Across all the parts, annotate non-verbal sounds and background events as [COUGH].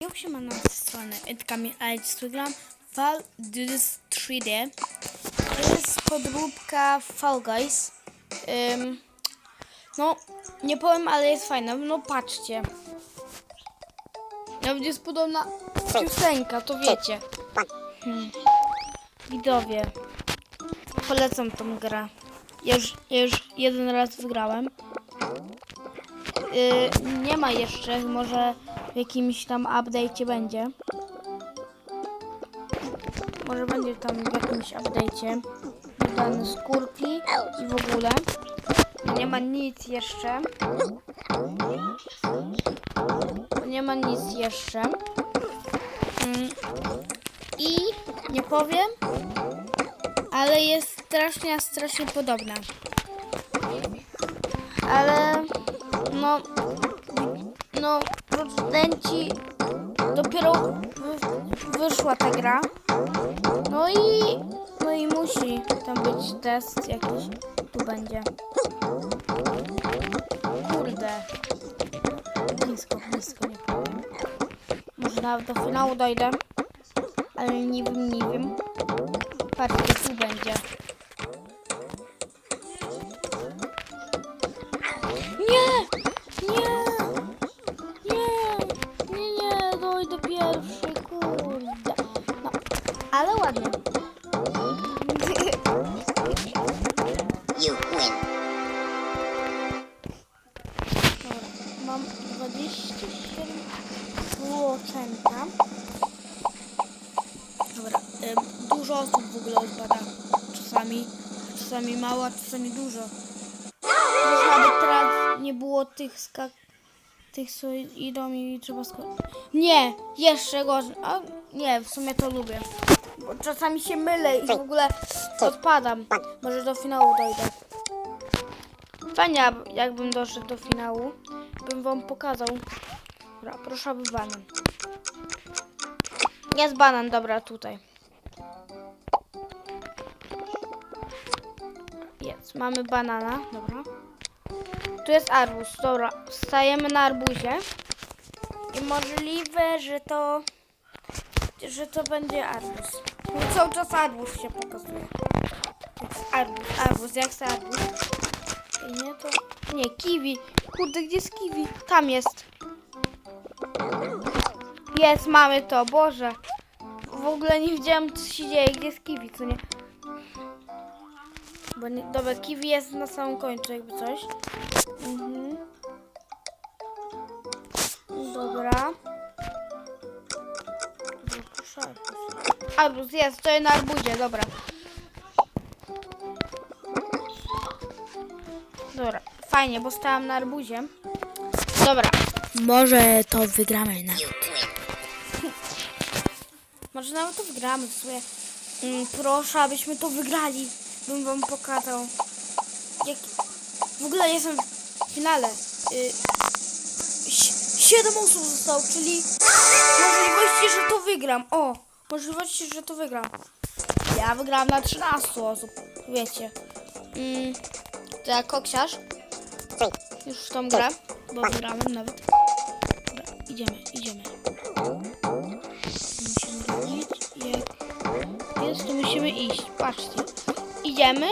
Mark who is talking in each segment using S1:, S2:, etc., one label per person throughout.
S1: Ja się na tej strony Edkami Instagram Fall Dudes 3D To jest podróbka Fall Guys. Ym, No, nie powiem, ale jest fajna, no patrzcie. Nawet jest podobna piosenka, to wiecie. Hmm. Widowie Polecam tą grę. Ja już, ja już jeden raz wygrałem Yy, nie ma jeszcze, może w jakimś tam update'cie będzie. Może będzie tam w jakimś update'cie dodane skórki i w ogóle. Nie ma nic jeszcze. Nie ma nic jeszcze. Mm. I nie powiem, ale jest strasznie, strasznie podobna. Ale no, no producenci dopiero wy, wyszła ta gra. No i no i musi tam być test jakiś. Tu będzie. Kurde. Blisko nie. Może nawet do finału dojdę. Ale nie wiem, nie wiem. Patrzcie, tu będzie. Dojdę pierwszy, kurde. No, ale ładnie.
S2: You win.
S1: Mam 27 procenta. Dobra, ym, dużo osób w ogóle odpada. Czasami, czasami mało, a czasami dużo. Już nawet teraz nie było tych skak... Tych, co idą i trzeba sko... Nie! Jeszcze gorzej. A, nie, w sumie to lubię. Bo czasami się mylę i w ogóle odpadam. Może do finału dojdę. Fajnie, ab- jakbym doszedł do finału, bym wam pokazał. Dobra, proszę aby banan. Jest banan, dobra, tutaj. Jest, mamy banana, dobra. Tu jest arbuz, dobra. Stajemy na arbuzie. I możliwe, że to... Że to będzie arbuz. No cały czas arbuz się pokazuje. Arbuz, arbuz, jak jest arbuz? Nie, to... Nie, kiwi. Kurde, gdzie jest kiwi? Tam jest. Jest, mamy to, Boże. W ogóle nie widziałam, co się dzieje, gdzie jest kiwi, co nie? Bo nie, dobra, kiwi jest na samym końcu, jakby coś. Mhm. Dobra. Arbuz. Jest, to jest na arbuzie, dobra. Dobra, fajnie, bo stałam na arbuzie. Dobra. Może to wygramy na. Może nawet to wygramy w sumie. Mm, proszę, abyśmy to wygrali. Bym wam pokazał. Jak... W ogóle jestem w finale. Y... si- Siedem osób zostało, czyli możliwości, że to wygram. O, możliwości, że to wygram. Ja wygrałam na 13 osób, wiecie. Mm, to jak koksiarz. Już w tą grę, bo wygrałem nawet. Dobra, idziemy, idziemy. Musimy robić. Jak jest, to musimy iść. Patrzcie. Idziemy.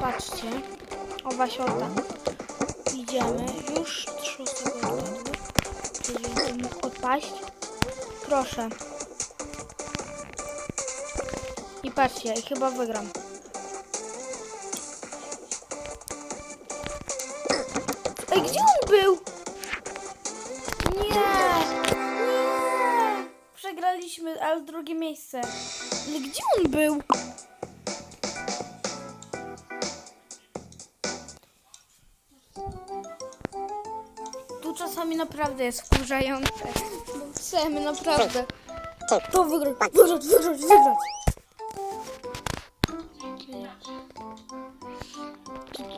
S1: Patrzcie. O właśnie o tak. Idziemy. Już trzy osoby odpadły. Jeżeli to mógł odpaść. Proszę. I patrzcie, chyba wygram. Ej, gdzie on był? Ale drugie miejsce. Ale gdzie on był? Tu czasami naprawdę jest wkurzające. Chcemy naprawdę to wygrać, wygrać, wygrać, wygrać.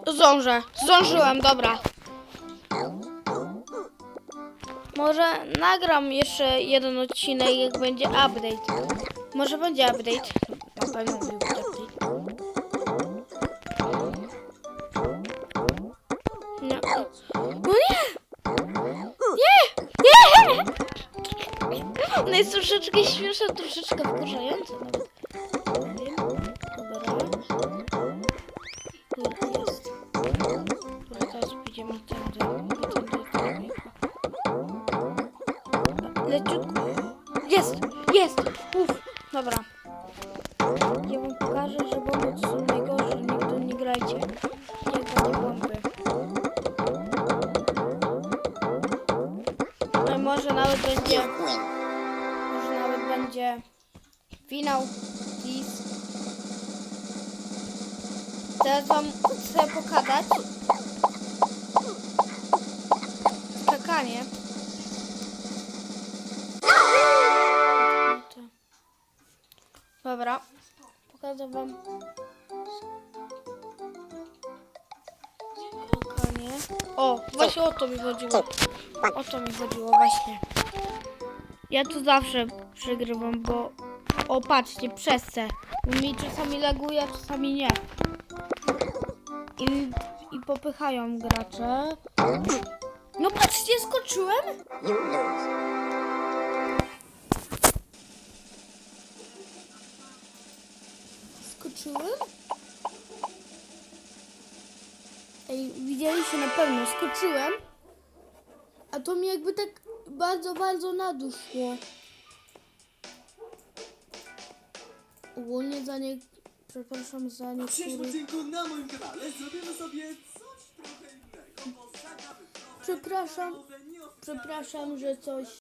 S1: Zdążę, zdążyłem, dobra. Może nagram jeszcze jeden odcinek, jak będzie update. Może będzie update. Na pewno będzie update. No, No nie! Nie! Nie! [LAUGHS] No jest troszeczkę śmieszne, troszeczkę wkurzające nawet. Jest! Jest! Uff, dobra. Ja wam pokażę, że bomby to są najgorsze. Nigdy nie grajcie. Nie takie bomby. No może nawet będzie... Może nawet będzie finał. Please. Teraz wam chcę pokazać skakanie. Wam. O, właśnie o to mi chodziło. O to mi chodziło właśnie. Ja tu zawsze przegrywam, bo... O, patrzcie, przez te. Mi czasami laguje, a czasami nie. I, I popychają gracze. No patrzcie, skoczyłem. Skoczyłem? Ej, widzieliście na pewno, skoczyłem. A to mi jakby tak bardzo, bardzo na dół szło. Ogólnie za nie... Przepraszam za
S3: W dzisiejszym
S1: niektórych...
S3: odcinku na moim kanale zrobimy sobie coś trochę innego, bo zagramy w nowe,
S1: Przepraszam, przepraszam, że coś